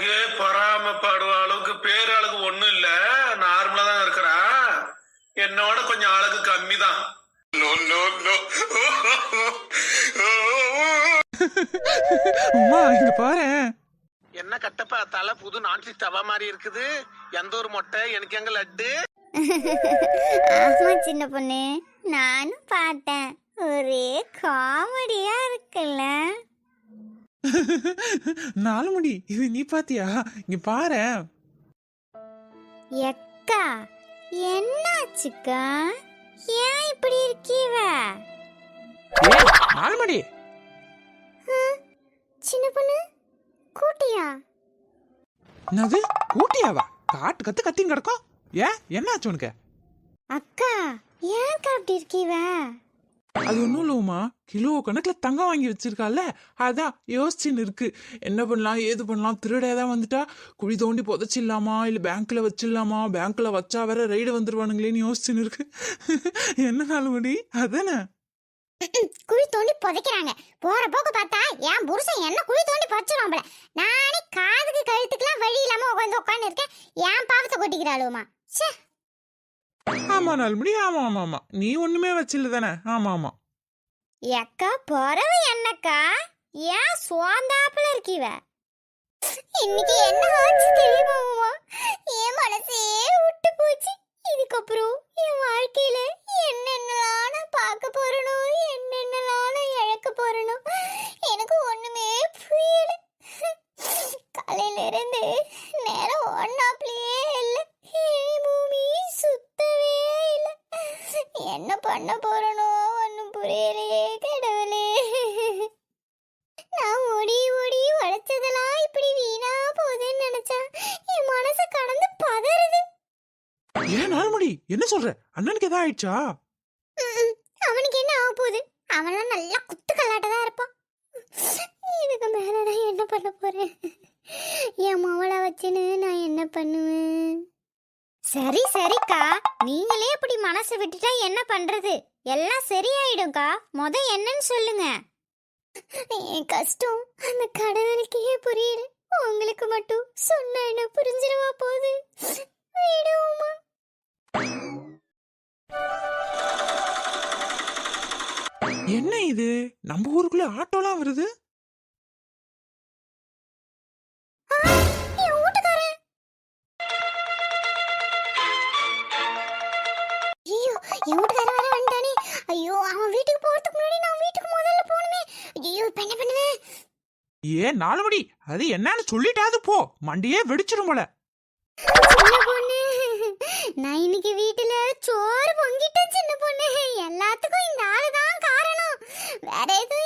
அழகே பொறாமப்படுற அளவுக்கு பேர் அழகு ஒண்ணும் இல்ல. நார்மலா தான் இருக்கிறா. என்னோட கொஞ்சம் அழகு கம்மி தான் அம்மா இங்க பாரு. என்ன கட்டப்பா தலை புது நான்ஸ்டிக் தவா மாதிரி இருக்குது. எந்த ஒரு மொட்டை? எனக்கு எங்க லட்டு? ஆமா சின்ன பொண்ணு. நானும் பார்த்தேன். ஒரே காமெடியா இருக்குல்ல. நாலு முடி இது நீ பாத்தியா? இங்க பாரு. எக்கா என்னாச்சுக்கா? ஏன் இப்படி இருக்கீவ? ஏய், நாலு முடி சின்ன பொண்ணு கூட்டியா? என்னது? ஊட்டியாவா காட்டு கத்து கத்தின்னு கிடக்கும். ஏன்? என்னாச்சு உனக்கு? அக்கா ஏன்க்கா அப்படி இருக்கீவ? அது ஒன்றும் இல்லவுமா கிலோ கணக்கில் தங்கம் வாங்கி வச்சிருக்கால அதான் யோசிச்சுன்னு இருக்கு. என்ன பண்ணலாம் ஏது பண்ணலாம்? திருட ஏதாவது வந்துட்டா. குழி தோண்டி புதைச்சிடலாமா? இல்லை பேங்க்கில் வச்சிடலாமா? பேங்க்கில் வச்சா வேற ரைடு வந்துருவானுங்களேன்னு யோசிச்சுன்னு இருக்கு. என்ன நாள் முடி அதானே குழி தோண்டி புதைக்கிறாங்க. போற போக்கு பார்த்தா என் புருஷன் என்ன குழி தோண்டி புதைச்சிருவான் நானே காதுக்கு கழுத்துக்கெல்லாம் வழி இல்லாம உட்காந்து உட்காந்து இருக்கேன். என் பாவத்தை கொட்டிக்கிறாளுமா. சே ஆமா நாலு ஆமா ஆமா ஆமா. நீ ஒண்ணுமே வச்சில்ல தானே? ஆமா ஆமா. எக்கா பொறவு என்னக்கா? ஏன் சோந்தாப்புல இருக்கீவ? இன்னைக்கு என்ன ஆச்சு தெரியுமா என் மனசே விட்டு போச்சு. இதுக்கப்புறம் என் வாழ்க்கையில என்னென்னலாம் நான் பார்க்க போறனோ என்னென்னலாம் நான் இழக்க போறனோ எனக்கு ஒண்ணுமே புரியல. காலையில இருந்து நேரம் ஒன்னாப்லயே இல்லை. பூமி சுத்தவே இல்ல. என்ன பண்ண போறனோ ஒன்னும் புரியலையே கடவுளே. நான் ஓடி ஓடி உழைச்சதெல்லாம் இப்படி வீணா போகுதுன்னு நினைச்சா என் மனசு கடந்து பதறுது. ஏன் நாலு மணி என்ன சொல்ற? அண்ணனுக்கு எதாவது ஆயிடுச்சா. அவனுக்கு என்ன ஆக போகுது? அவன்லாம் நல்லா குத்து கல்லாட்டதான் இருப்பான் இதுக்கு மேல நான் என்ன பண்ண போறேன்? என் மவளை வச்சுன்னு நான் என்ன பண்ணுவேன்? சரி சரிக்கா. நீங்களே இப்படி மனசு விட்டுட்டா என்ன பண்றது? எல்லாம் சரியாயிடும்க்கா. முத என்னன்னு சொல்லுங்க. என் கஷ்டம் அந்த கடவுளுக்கே புரியல. உங்களுக்கு மட்டும் சொன்ன என்ன புரிஞ்சிருவா போகுது விடுவோமா? என்ன இது? நம்ம ஊருக்குள்ள ஆட்டோலாம் வருது? ஐயோ இப்ப என்ன பண்ணுவேன் ஏன் நாலு மணி அது என்னன்னு சொல்லிட்டாது போ. மண்டியே வெடிச்சிரும் போல. சின்ன பொண்ணு. நான் இன்னைக்கு வீட்டுல சோறு பொங்கிட்டேன் சின்ன பொண்ணு. எல்லாத்துக்கும் இந்த ஆளு தான் காரணம். வேற எதுவும்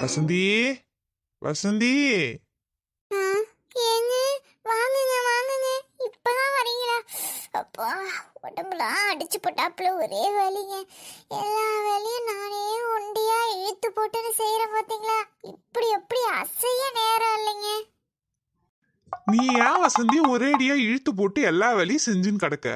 வசந்தி வசந்தி. ஏங்க வாங்குங்க வாங்குங்க. இப்பதான் வரீங்களா? அப்பா உடம்புலாம் அடிச்சு போட்டாப்புல ஒரே வலிங்க. எல்லா வேலையும் நானே ஒண்டியா இழுத்து போட்டுன்னு செய்யற பாத்தீங்களா? இப்படி எப்படி அசைய நேரம் இல்லைங்க. நீ ஏன் வசந்தி ஒரேடியா இழுத்து போட்டு எல்லா வேலையும் செஞ்சுன்னு கிடக்க?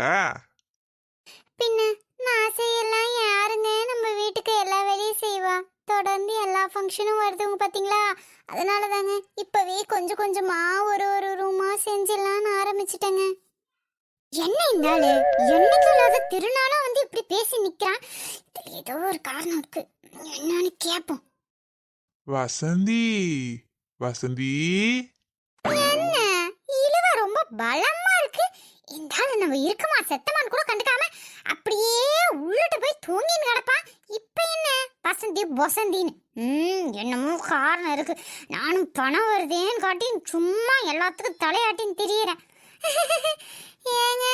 பின்ன நான் செய்யலாம் யாருங்க? நம்ம வீட்டுக்கு எல்லா வேலையும் செய்வா. தொடர்ந்து எல்லா ஃபங்க்ஷனும் வருதுங்க பாத்தீங்களா? அதனால தாங்க இப்பவே கொஞ்சம் கொஞ்சமா ஒரு ஒரு ரூமா செஞ்சிடலாம்னு ஆரம்பிச்சிட்டேங்க. என்ன இந்த ஆளு? என்னைக்கு இல்லாத திருநாளா வந்து இப்படி பேசி நிக்கிறான்? இதுல ஏதோ ஒரு காரணம் இருக்கு. என்னன்னு கேப்போம். வசந்தி! வசந்தி! என்ன? இழுவ ரொம்ப பலமா இருக்கு. இந்த ஆளு நம்ம இருக்குமா? செத்தமான்னு கூட கண்டுக்காம அப்படியே உள்ளிட்டு போய் தூங்கின்னு கிடப்பான். இப்ப என்ன? வசந்தி பொசந்தின்னு. ம் என்னமோ காரணம் இருக்கு. நானும் பணம் வருதேன்னு காட்டி சும்மா எல்லாத்துக்கும் தலையாட்டின்னு திரியிறேன். ஏங்க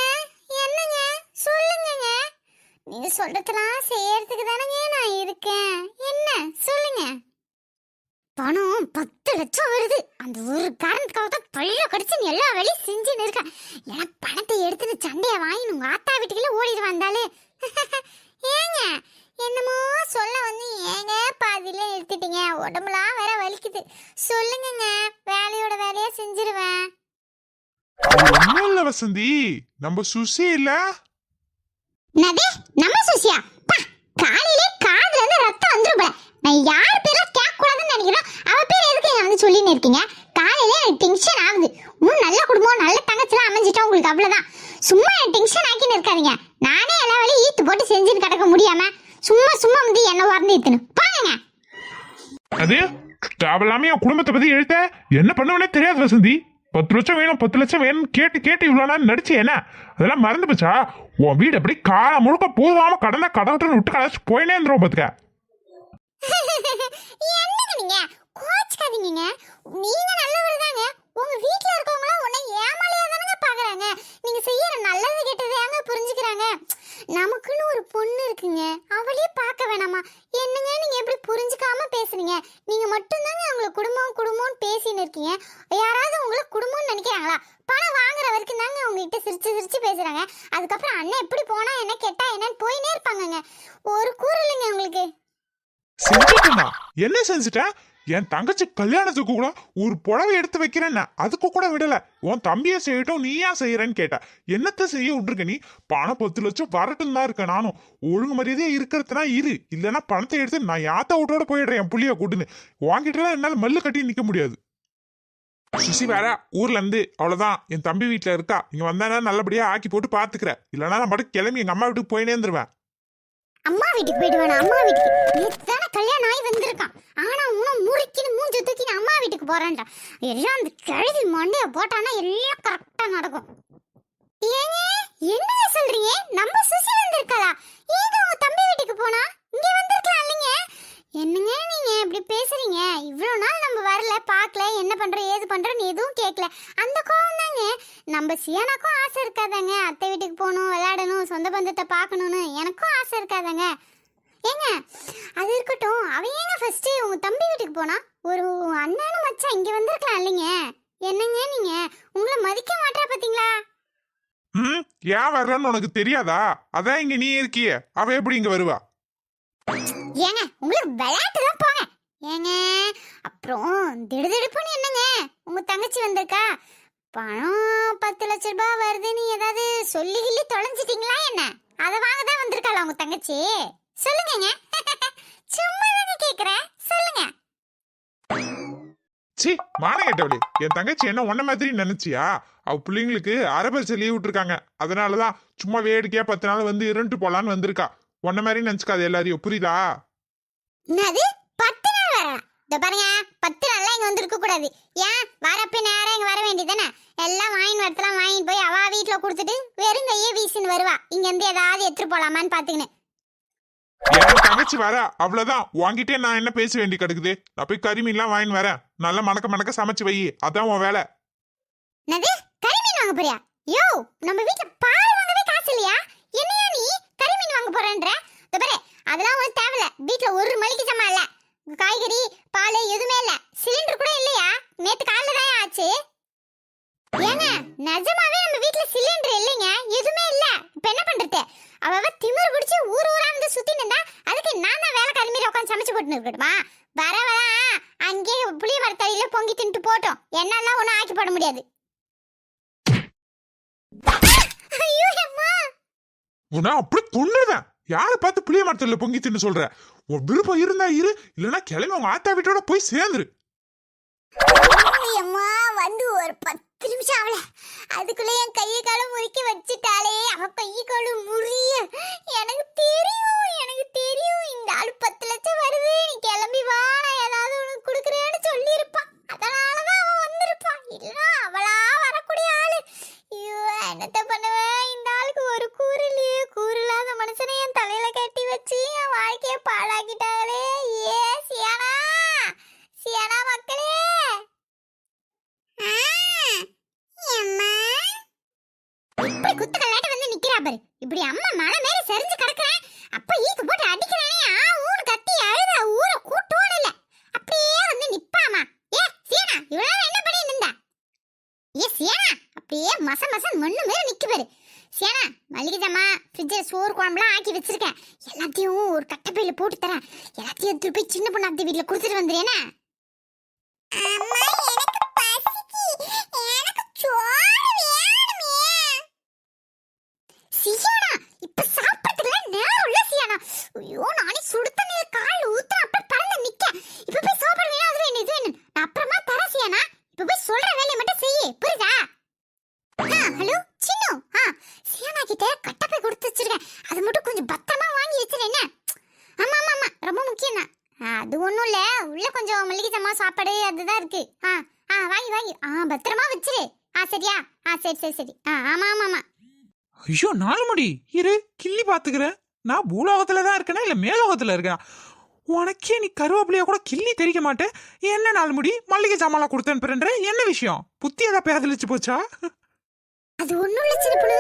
என்னங்க? சொல்லுங்கங்க. நீங்க சொல்றதெல்லாம் செய்யறதுக்கு தானங்க நான் இருக்கேன். என்ன? சொல்லுங்க. பணம் பத்து லட்சம் வருது. அந்த ஒரு காரணத்துக்காக தான் பள்ள கடிச்சு நீ எல்லா வேலையும் செஞ்சுன்னு இருக்கேன். ஏன்னா பணத்தை எடுத்துன்னு சண்டையை வாங்கி உங்க ஆத்தா வீட்டுக்குள்ள ஓடிட்டு வந்தாலே ஏங்க என்னமோ சொல்ல வந்து ஏங்க பாதியில நிறுத்திட்டீங்க? உடம்புலாம் வேற வலிக்குது. சொல்லுங்கங்க வேலையோட வேலையா செஞ்சிருவேன். ஒண்ணும் இல்ல வசந்தி. நம்ம சுசி இல்ல. நம்ம சுசியா? பா காலையிலே காதுல இருந்து ரத்தம் வந்துரும் போல. நான் யார் பேர்ல கேட்க கூடாதுன்னு நினைக்கிறோம் அவ பேர் எதுக்கு இங்க வந்து சொல்லின்னு இருக்கீங்க? காலையிலே எனக்கு டென்ஷன் ஆகுது. இன்னும் நல்ல குடும்பம் நல்ல தங்கச்சிலாம் அமைஞ்சிட்டா உங்களுக்கு அவ்வளவுதான். சும்மா டென்ஷன் ஆக்கின்னு இருக்காதீங்க. நானே எல்லா வேலையும் ஈத்து போட்டு செஞ்சுன்னு கிடக்க முடியாம. சும்மா சும்மா வந்து என்ன வரந்து ஈத்துன்னு பாருங்க. அது? தேவையில்லாம என் குடும்பத்தை பத்தி எழுத்த? என்ன பண்ணுவனே தெரியாது வசந்தி. பத்து லட்சம் வேணும் பத்து லட்சம் வேணும் கேட்டு கேட்டு இவ்வளவு நேரம் நடிச்சு என்ன? அதெல்லாம் மறந்து போச்சா? உன் வீடு அப்படி காலம் முழுக்க போதாம கடனை கடவுட்டு விட்டு கடைச்சு போயினே இருந்துரும் என்னங்க நீங்க? கோச்சுக்காதீங்க நீங்க நல்லவர் தாங்க உங்க வீட்ல இருக்கவங்க உன்னை ஏமாளியா தானங்க பாக்குறாங்க. நீங்க செய்யற நல்லது கெட்டதையாங்க புரிஞ்சுக்கிறாங்க? நமக்குன்னு ஒரு பொண்ணு இருக்குங்க. அவளே பார்க்க வேணாமா? என்னங்க நீங்க எப்படி புரிஞ்சுக்காம பேசுறீங்க? நீங்க மட்டும்தாங்க அவங்கள குடும்பம் குடும்பம்னு பேசின்னு இருக்கீங்க. யாராவது உங்களை குடும்பம்னு நினைக்கிறாங்களா? பணம் வாங்குற வரைக்கும் தாங்க உங்ககிட்ட சிரிச்சு சிரிச்சு பேசுறாங்க. அதுக்கப்புறம் அண்ணன் எப்படி போனா என்ன கேட்டா என்னன்னு போயினே இருப்பாங்கங்க. ஒரு கூறு உங்களுக்கு. என்ன செஞ்சுட்டேன் என் தங்கச்சி கல்யாணத்துக்கு கூட ஒரு புடவை எடுத்து வைக்கிறேன்னு அதுக்கு கூட விடல. உன் தம்பியை செய்யட்டும் நீ ஏன் செய்யறேன்னு கேட்ட. என்னத்த செய்ய விட்டுருக்க நீ? பணம் பத்து லட்சம் வரட்டும் தான் இருக்க நானும். ஒழுங்கு மரியாதையா இருக்கிறதுனா இரு. இல்லைன்னா பணத்தை எடுத்து நான் யாத்த விட்டோட போயிடுறேன் என் புள்ளிய கூட்டுன்னு. வாங்கிட்டுலாம் என்னால மல்லு கட்டி நிக்க முடியாது. சுசி வேற ஊர்ல இருந்து அவ்வளவுதான். என் தம்பி வீட்டுல இருக்கா. இங்க வந்தானா நல்லபடியா ஆக்கி போட்டு பாத்துக்கிற இல்லைன்னா நான் மட்டும் கிளம்பி எங்க அம்மா வீட்டுக்கு போயினே இருந்துருவேன். அம்மா வீட்டுக்கு போயிட்டு அம்மா வீட்டுக்கு. எத்தனை கல்யாணம் ஆகி வந்திருக்கான். ஆனா உன முறுக்கின்னு மூஞ்ச தூக்கின்னு அம்மா வீட்டுக்கு போறேன்டா. எல்லாம் அந்த கழுதி மண்டைய போட்டானா எல்லாம் கரெக்டா நடக்கும். ஏங்க என்ன சொல்றீங்க? நம்ம சுசி வந்திருக்காளா? ஏங்க உங்க தம்பி வீட்டுக்கு போனா? இங்க வந்திருக்கலாம் இல்லைங்க? என்னங்க நீங்க இப்படி பேசுறீங்க? இவ்வளவு நாள் நம்ம வரல பார்க்கல என்ன பண்ற ஏது பண்றன்னு எதுவும் கேட்கல. அந்த நம்ம சியானாக்கும் ஆசை இருக்காதாங்க. அத்தை வீட்டுக்கு போகணும் விளையாடணும் சொந்த பந்தத்தை பார்க்கணும்னு எனக்கும் ஆசை இருக்காதாங்க. ஏங்க அது இருக்கட்டும் அவன் ஏங்க ஃபர்ஸ்ட் உங்க தம்பி வீட்டுக்கு போனா? ஒரு அண்ணனும் மச்சான் இங்க வந்திருக்கலாம் இல்லைங்க. என்னங்க நீங்க? உங்களை மதிக்க மாட்டா பாத்தீங்களா? ம் ஏன் வர்றன்னு உனக்கு தெரியாதா? அதான் இங்க நீ இருக்கியே. அவ எப்படி இங்க வருவா? ஏங்க உங்களுக்கு விளையாட்டு தான் போங்க. ஏங்க அப்புறம் திடுதிடுப்புன்னு என்னங்க? உங்க தங்கச்சி வந்திருக்கா? பணம் பத்து லட்ச ரூபாய் வருதுன்னு ஏதாவது சொல்லி கிள்ளி தொலைஞ்சிட்டீங்களா என்ன? அதை வாங்க தான் வந்திருக்காளா உங்க தங்கச்சி? சொல்லுங்கங்க. சும்மா தாங்க கேக்குறேன் சொல்லுங்க சி கேட்டவளே. என் தங்கச்சி என்ன உன்ன மாதிரி நினைச்சியா? அவ பிள்ளைங்களுக்கு அரபரிசை லீவ் விட்டுருக்காங்க. அதனாலதான் சும்மா வேடிக்கையா பத்து நாள் வந்து இருண்டு போலான்னு வந்திருக்கா. உன்ன மாதிரி நினைச்சுக்காது எல்லாரையும் புரியுதா? என்னது? பத்து நாள் வரலாம் இந்த பாருங்க பத்து இங்க வந்திருக்க கூடாது. ஏன்? வரப்ப நேரம் இங்க வர வேண்டியதானே எல்லாம் வாங்கின்னு வரத்தெல்லாம் வாங்கிட்டு போய் அவ வீட்டுல கொடுத்துட்டு வெறும் கையே வீசின்னு வருவா. இங்க இருந்து ஏதாவது எடுத்துட்டு போலாமான்னு பாத்துக்கின்னு. தங்கச்சி வர. அவ்வளவுதான். வாங்கிட்டே நான் என்ன பேச வேண்டி கிடக்குது? நான் போய் கறிமீன்லாம் வாங்கின்னு வரேன். நல்லா மணக்க மணக்க சமைச்சு வை. அதான் உன் வேலை. என்னது? கறிமீன் வாங்க போறியா? யோ நம்ம வீட்ல பால் வாங்கவே காசு இல்லையா? என்னையா நீ? கறிமீன் வாங்க போறேன்ற. பாரு அதெல்லாம் உனக்கு தேவையில்ல. வீட்ல ஒரு மளிகை ஜாமான் இல்ல. காய்கறி பால் எதுவுமே இல்ல. சிலிண்டர் கூட இல்லையா? நேத்து காலைல தான் ஆச்சு? ஏங்க நிஜமாவே நம்ம வீட்ல சிலிண்டர் இல்லைங்க. எதுவுமே இல்ல. இப்ப என்ன பண்றது? அவ திமிர் பிடிச்சி ஊர் ஊரா வந்து சுத்தி இருந்தா அதுக்கு நான் தான் வேலை கருமீர உட்காந்து சமைச்சு போட்டு இருக்கட்டுமா? வர வர அங்கேயே புளிய மரத்தடியில பொங்கி தின்ட்டு போட்டோம். என்னெல்லாம் ஒன்றும் ஆக்கி போட முடியாது. ஐயோ அம்மா உன்னை அப்படி கொண்டுதான் யாரை பார்த்து புளிய மரத்துல பொங்கி தின்னு சொல்ற? உன் விருப்பம் இருந்தா இரு இல்லைன்னா கிளம்பி உங்க ஆத்தா வீட்டோட போய் சேர்ந்துரு. அம்மா வந்து ஒரு பத்து நிமிஷம் ஆகல. அதுக்குள்ள என் கையை காலம் முறுக்கி வச்சுட்டாலே அவ கையை காலம் முறிய. எனக்கு தெரியும் எனக்கு தெரியும். இந்த ஆளு பத்து லட்சம் வருது. நீ கிளம்பி வா. நான் ஏதாவது உனக்கு கொடுக்குறேன்னு சொல்லியிருப்பான். அதனாலதான் அவன் வந்திருப்பான். இல்லைன்னா அவளா வரக்கூடிய ஆளு. ஐயோ என்னத்த பண்ணுவேன் இந்த ஆளுக்கு ஒரு கூறல் கூறில்லாத மனுஷனை என் தலையில கட்டி வச்சு என் வாழ்க்கைய பாழாக்கிட்டாங்களே ஏ சியானா? சியானா மக்களே? இப்படி குத்து கல்லாட்ட வந்து நிக்கிறா பாரு. இப்படி அம்மா மலை மேல சரிஞ்சு கிடக்குறேன். அப்ப ஈக்கு போட்டு அடிக்கிறானே. ஊனு ஃப்ரிட்ஜில் சோறு குழம்புலாம் ஆக்கி வச்சிருக்கேன். எல்லாத்தையும் ஒரு கட்டப்பையில போட்டு தரேன். எல்லாத்தையும் எடுத்துட்டு போய் சின்ன பொண்ணு அத்தை வீட்டுல கொடுத்துட்டு வந்துடுறேன்னா அம்மா எனக்கு பசிக்கு எனக்கு சோறு வேணுமே சியானா இப்ப சாப்பிடுறதுக்குலாம் நேரம் இல்ல சியானா ஐயோ நானே சுடு தண்ணியில கால் ஊத்துற அப்ப பறந்து நிக்க இப்ப போய் சாப்பாடு வேணும் அது வேணும் இது வேணும் நான் அப்புறமா தரேன் சியானா இப்ப போய் சொல்ற வேலையை மட்டும் செய்யு புரியுதா ஆ ஹலோ சின்னு ஆ சியானா கிட்ட கட்டப்பை கொடுத்து வச்சிருக்கேன் அது மட்டும் கொஞ்சம் பத்திரமா வாங்கி வச்சிரு என்ன ஆமா ஆமா ஆமா ரொம்ப முக்கியம் தான் அது ஒண்ணும் இல்ல உள்ள கொஞ்சம் மளிகை ஜாமான் சாப்பாடு அதுதான் இருக்கு ஆ ஆ வாங்கி வாங்கி ஆ பத்திரமா வச்சிரு ஆ சரியா ஆ சரி சரி சரி ஆ ஆமா ஆமா ஆமா ஐயோ நாலு முடி இரு கிள்ளி பாத்துக்கிறேன் நான் பூலோகத்துல தான் இருக்கேனா இல்ல மேலோகத்துல இருக்கேனா? உனக்கே நீ கருவேப்பிலைய கூட கிள்ளி தெரிக்க மாட்டேன். என்ன நாலு முடி மல்லிகை சாமான்லாம் கொடுத்து அனுப்புறேன்ற என்ன விஷயம்? புத்தி ஏதா பேதலிச்சு போச்சா? அது ஒண்ணும் இல்ல சின்ன பொண்ணு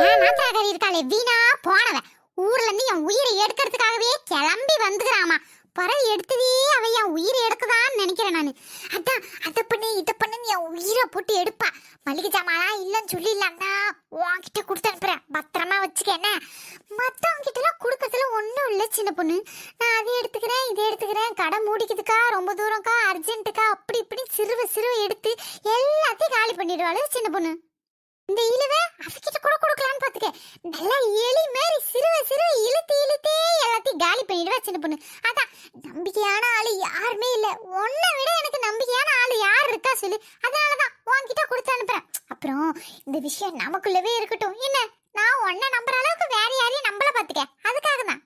ஏன் நாத்தாக்காரி இருக்காளே வீணா போனவன். ஊர்ல இருந்து என் உயிரை எடுக்கிறதுக்காகவே கிளம்பி வந்துக்கிறாமா. பறவை எடுத்ததே அவ என் உயிரை எடுக்கதான்னு நினைக்கிறேன் நான். அதான் அதை பண்ணு இதை பண்ணுன்னு என் உயிரை போட்டு எடுப்பா. மளிகை ஜாமான்லாம் இல்லைன்னு சொல்லிடலாம்னா உன்கிட்ட கொடுத்து அனுப்புறேன். பத்திரமா வச்சுக்க என்ன? மற்றவங்க கிட்டலாம் கொடுக்கறதுல ஒன்றும் இல்லை சின்ன பொண்ணு. நான் அதை எடுத்துக்கிறேன் இதை எடுத்துக்கிறேன். கடை மூடிக்குதுக்கா ரொம்ப தூரம்க்கா அர்ஜென்ட்டுக்கா அப்படி இப்படி சிறுவ சிறுவ எடுத்து எல்லாத்தையும் காலி பண்ணிடுவாள் சின்ன பொண்ணு. இந்த இழுவ அவகிட்ட கூட கொடுக்கலான்னு பார்த்துக்க. நல்லா எலி மாதிரி சிறுவ சிறுவ இழுத்து இழுத்தே எல்லாத்தையும் காலி பண்ணிடுவா சின்ன பொண்ணு அதான் நம்பிக்கையான ஆளு யாருமே இல்ல உன்னை விட எனக்கு நம்பிக்கையான ஆளு யார் இருக்கா சொல்லு அதனாலதான் உன்கிட்ட கொடுத்து அனுப்புறேன் அப்புறம் ஒரு விஷயம் நமக்குள்ளவே இருக்கட்டும். என்ன? நான் உன்னை நம்புற அளவுக்கு வேற யாரையும் நம்பல பாத்துக்க. அதுக்காக தான்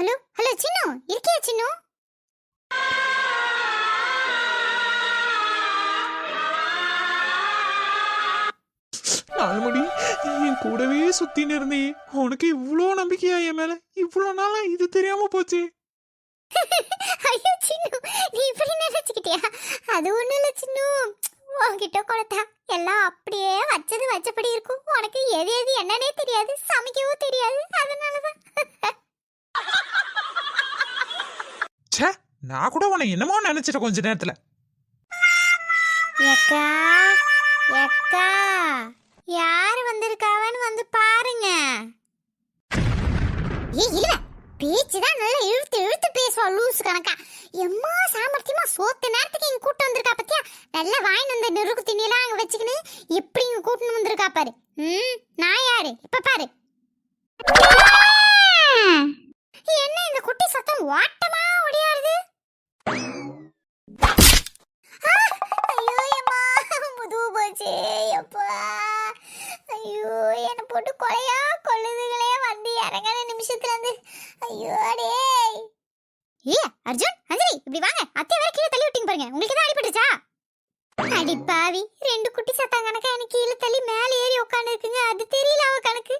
ஹலோ? ஹலோ சின்னு. இருக்கியா சின்னு? நாலு என் கூடவே சுத்தின்னு இருந்தே. உனக்கு இவ்வளோ நம்பிக்கையா என் மேல? இவ்வளோ நாளா இது தெரியாம போச்சு. ஐயோ சின்னு நீ இப்படி நினைச்சுக்கிட்டியா? அது ஒண்ணும் இல்ல சின்னு. உன்கிட்ட கொடுத்தா எல்லாம் அப்படியே வச்சது வச்சபடி இருக்கும். உனக்கு எது எது என்னன்னே தெரியாது சமைக்கவும் தெரியாது. அதனாலதான். ச்சே நான் கூட உன்னை என்னமோ நினைச்சிட்டேன் கொஞ்ச நேரத்துல. எக்கா எக்கா யார் வந்திருக்காவன்னு வந்து பாருங்க. ஏய் இல்ல பேச்சு தான் நல்லா இழுத்து இழுத்து பேசுவா லூசு கணக்கா. எம்மா சாமர்த்தியமா சோத்த நேரத்துக்கு இங்க கூட்டு வந்திருக்கா பத்தியா? நல்லா வாங்கிட்டு வந்த நெருக்கு திணியெல்லாம் அங்க வச்சுக்கின்னு எப்படி இங்க கூட்டுன்னு வந்திருக்கா பாரு. ம் நான் யாரு? இப்ப பாரு. என்ன இந்த குட்டி சத்தம் ஓட்டமா ஒடியாருது? ஐயோ போச்சு அப்பா ஐயோ என்னை போட்டு கொலையா வந்து நிமிஷத்துல வந்து ஐயோ டேய். ஏ அர்ஜுன் அஞ்சலி இப்படி வாங்க. அத்தை வேற கீழே தள்ளி விட்டீங்க பாருங்க. உங்களுக்கு தான் அடிபட்டுச்சா அடி பாவி ரெண்டு குட்டி சத்தம் கணக்கா எனக்கு கீழே தள்ளி மேலே ஏறி உட்காந்து இருக்குங்க அது தெரியல அவ கணக்கு.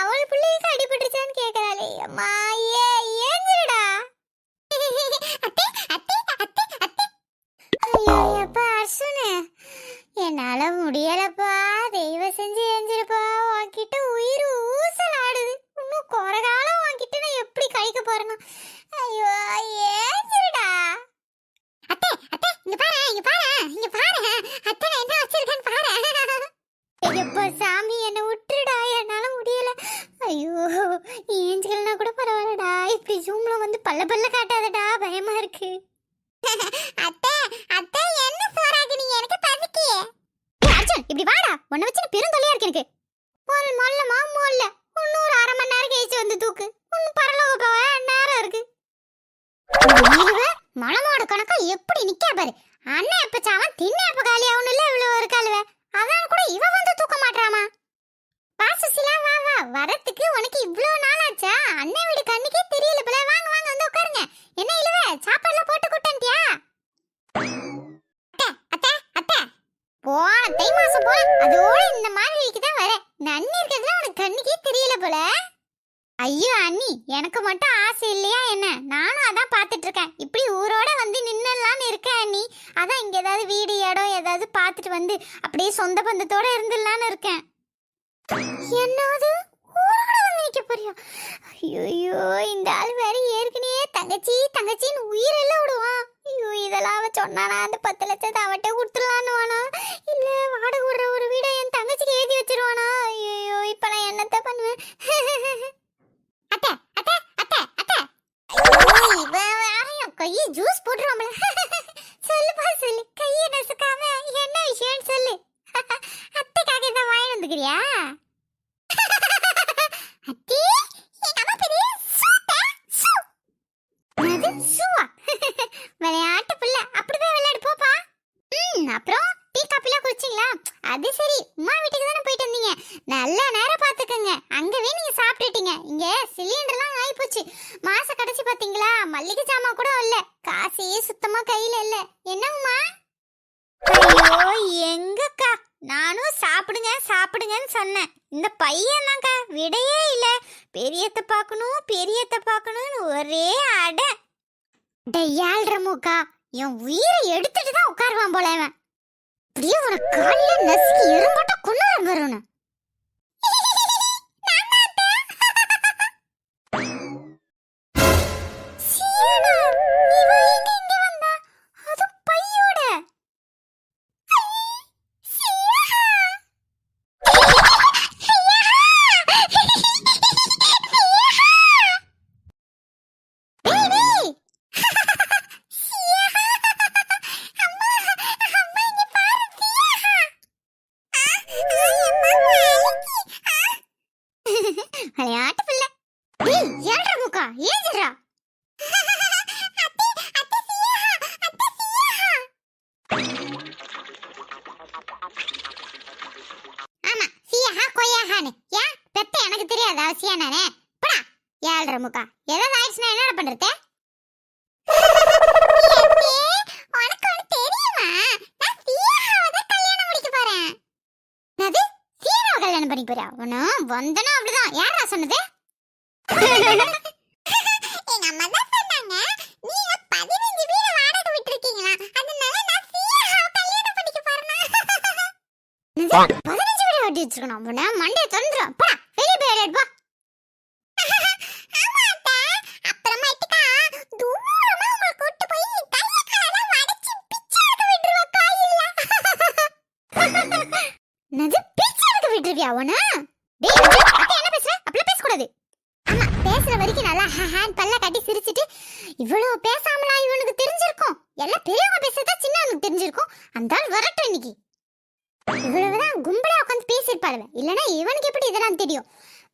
அவள் பிள்ளைக்கு அடிபட்டுச்சான்னு கேக்குறாளே. அம்மா ஏ ஏஞ்சிருடா அத்தை அத்தை அத்தை அத்தை ஐயோ அப்பா அர்சுனு என்னால முடியலப்பா தெய்வம் செஞ்சு எஞ்சிருப்பா உன்கிட்ட உயிர் ஊசல் ஆடுது இன்னும் குறை காலம் உன்கிட்ட நான் எப்படி கழிக்க போறேன்னு ஐயோ ஏஞ்சிருடா அத்தை அத்தை இங்க பாரு இங்க பாரு இங்க பாரு அத்தை நான் என்ன வச்சிருக்கேன்னு பாரு ஐயப்பா சாமி என்ன விட்டுடா என்னால முடியல ஐயோ ஏஞ்சிக்கலனா கூட பரவாயில்லடா இப்படி ஜூம்ல வந்து பல்ல பல்ல காட்டாதடா பயமா இருக்கு அத்தை அத்தை என்ன சோறாக்குனீங்க எனக்கு பசிக்கு அர்ஜுன் இப்படி வாடா உன்னை வச்சு இருக்கு எனக்கு. ஒரு மொல்லமா மொல்ல இன்னும் அரை மணி நேரம் கழிச்சு வந்து தூக்கு. உன் பரலோக போக நேரம் இருக்கு. மலமாடு கணக்கா எப்படி நிக்கா பாரு. அண்ணன் எப்ப சாவன் தின்ன எப்ப காலி ஆகணும் இல்ல இவ்வளவு இருக்காளுவ காலுவ அதான் கூட இவ வந்து தூக்க மாட்டாமா வா சுசிலா வா வா. வரத்துக்கு உனக்கு இவ்வளவு நாள் ஆச்சா அண்ணன் வீடு கண்ணுக்கே தெரியல போல. வாங்க வாங்க வந்து உட்காருங்க. என்ன இழுவ? சாப்பாடுலாம் போட்டு கூட்டன்ட்டியா போன தை மாசம் போல அதோட இந்த மாதிரிக்கு தான் வரேன். இந்த அண்ணி இருக்கிறதுல உனக்கு கண்ணுக்கே தெரியல போல. ஐயோ அண்ணி எனக்கு மட்டும் ஆசை இல்லையா என்ன? நானும் அதான் பார்த்துட்டு இருக்கேன். இப்படி ஊரோட வந்து நின்னலான்னு இருக்கேன் அண்ணி. அதான் இங்கே ஏதாவது வீடு இடம் ஏதாவது பார்த்துட்டு வந்து அப்படியே சொந்த பந்தத்தோட இருந்துடலான்னு இருக்கேன். என்னது? ஊரோட வந்து நிக்க ஐயோ இந்த ஆள் வேற ஏற்கனவே தங்கச்சி தங்கச்சின்னு உயிரெல்லாம் விடுவான் ஐயோ இதெல்லாம் அவன் சொன்னானா அந்த பத்து லட்சத்தை அவட்ட கொடுத்துடலான்னு வானா இல்ல வாடகை விடுற ஒரு வீடை என் தங்கச்சிக்கு எழுதி வச்சிருவானா? ஐயோ இப்ப நான் என்னத்த பண்ணுவேன்? அத்தை அத்தை அத்தை அத்தை. ஐயோ, இவன் வேற என் கையை ஜூஸ் போட்டுருவாமல சொல்லுப்பா சொல்லு. கையை நசுக்காம என்ன விஷயம்னு சொல்லு. அத்தைக்காக இதான் வாங்கி வந்துக்கிறியா அத்தி எங்க அம்மா பெரிய சூட்டா சூ என்னது சூவா விளையாட்டு புள்ள அப்படிதான் விளையாடு போப்பா ம் அப்புறம் டீ காப்பிலாம் குடிச்சிங்களா அது சரி உமா வீட்டுக்கு தானே போயிட்டு வந்தீங்க நல்ல நேரம் பார்த்துக்கங்க அங்கவே நீங்க சாப்பிட்டுட்டீங்க இங்க சிலிண்டர்லாம் ஆகி போச்சு மாச கடைசி பாத்தீங்களா மல்லிகை ஜாமான் கூட இல்ல காசே சுத்தமா கையில இல்ல என்னம்மா ஐயோ எங்கக்கா நானும் சாப்பிடுங்க சாப்பிடுங்கன்னு சொன்னேன் இந்த பையன் தான்க்கா விடையே இல்ல பெரியத்த பார்க்கணும் பெரியத்த பார்க்கணும்னு ஒரே அடை டெய்யாள்ற மூக்கா என் உயிரை எடுத்துட்டு தான் உட்காருவான் போல அவன் அப்படியே உனக்கு காலில் நசுக்கி எறும்பட்ட கொண்டு வரணும் விளையாட்டு பிள்ளை. டேய் ஏழ்ற முக்கா? ஏஞ்சிரா பதினஞ்சு வீடு வெட்டி வச்சிருக்கணும் அப்படின்னா மண்டைய திறந்துரும் பா வெளியே போய் எடுப்பா ஆமா பிச்சை என்னது பேச்சு எடுக்க விட்டுருவியா டேய் என்ன பேசுற பேச பேசக்கூடாது ஆமா பேசுற வரைக்கும் நல்லா ஹேண்ட் பல்ல கட்டி சிரிச்சிட்டு இவ்வளவு பேசாமலா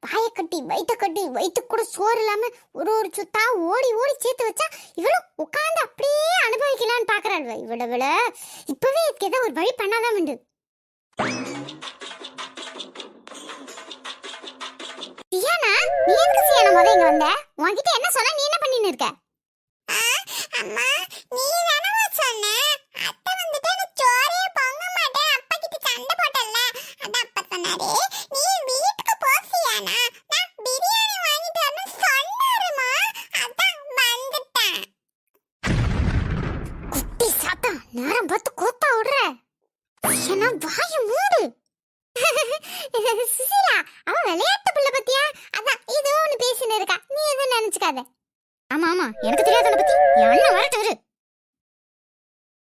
வாயை கட்டி வயிற்ற கட்டி வயிற்று கூட சோறு இல்லாம ஒரு ஒரு சுத்தா ஓடி ஓடி சேர்த்து வச்சா இவளும் உட்காந்து அப்படியே அனுபவிக்கலாம்னு பார்க்குறாள். இவள இவள இப்பவே இதுக்கு ஏதோ ஒரு வழி பண்ணாதான் உண்டு. சியானா நீ எதுக்கு சியானா முத இங்க வந்த? உன்கிட்ட என்ன சொன்ன? நீ என்ன பண்ணின்னு இருக்க? அம்மா நீ தானமா சொன்ன? அத்தை வந்துட்டு எனக்கு சோறே பொங்க மாட்டேன். அப்பா கிட்ட சண்டை போட்டல அதான் அப்பா சொன்னாரு. நீ போ நான் பிரியாணி வாங்கிட்டு வரணும் சொன்னாருமா. அதான் வந்துட்டேன். குட்டி சாத்தா நேரம் பார்த்து கூத்தா விடுற. என்ன வாய மூடு. சுசீலா அவ விளையாட்டு புள்ள பத்தியா? அதான் ஏதோ ஒண்ணு பேசின்னு இருக்கா. நீ எதுவும் நினைச்சுக்காத. ஆமா ஆமா எனக்கு தெரியாத பத்தி என் அண்ணன் வரட்டு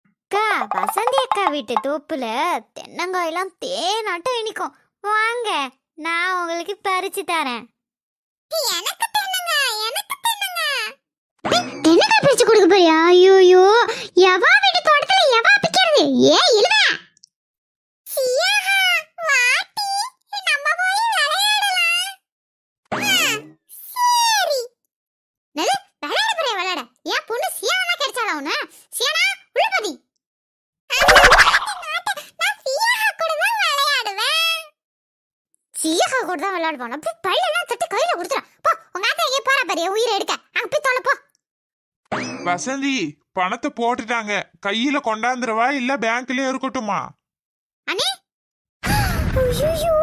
அக்கா வசந்தி அக்கா வீட்டு தோப்புல தென்னங்காயெல்லாம் தேனாட்டம் இனிக்கும். வாங்க. நான் உங்களுக்கு பறிச்சு தரேன். எனக்கு தென்னங்காய் எனக்கு தென்னங்காய் தென்னங்காய் பறிச்சு கொடுக்க போறியா? ஐயோ எவா வீட்டு தோட்டத்துல எவா பிக்கிறது? ஏ இழுவ சியாஹா வாட்டி நம்ம போய் விளையாடலாம் சரி நல்ல விளையாட போறியா விளையாட ஏன் பொண்ணு சியானா கிடைச்சாடா உன சியானா உள்ள பதி கூட தான் விளையாடுவான் அப்படி பல்லெல்லாம் தட்டி கையில கொடுத்துறான் போ உங்க ஆத்தா எங்கே போறா பாரு உயிரை எடுக்க. அங்க போய் தொலை போ. வசந்தி பணத்தை போட்டுட்டாங்க. கையில கொண்டாந்துருவா இல்ல பேங்க்லயே இருக்கட்டுமா? அண்ணே? ஐயோ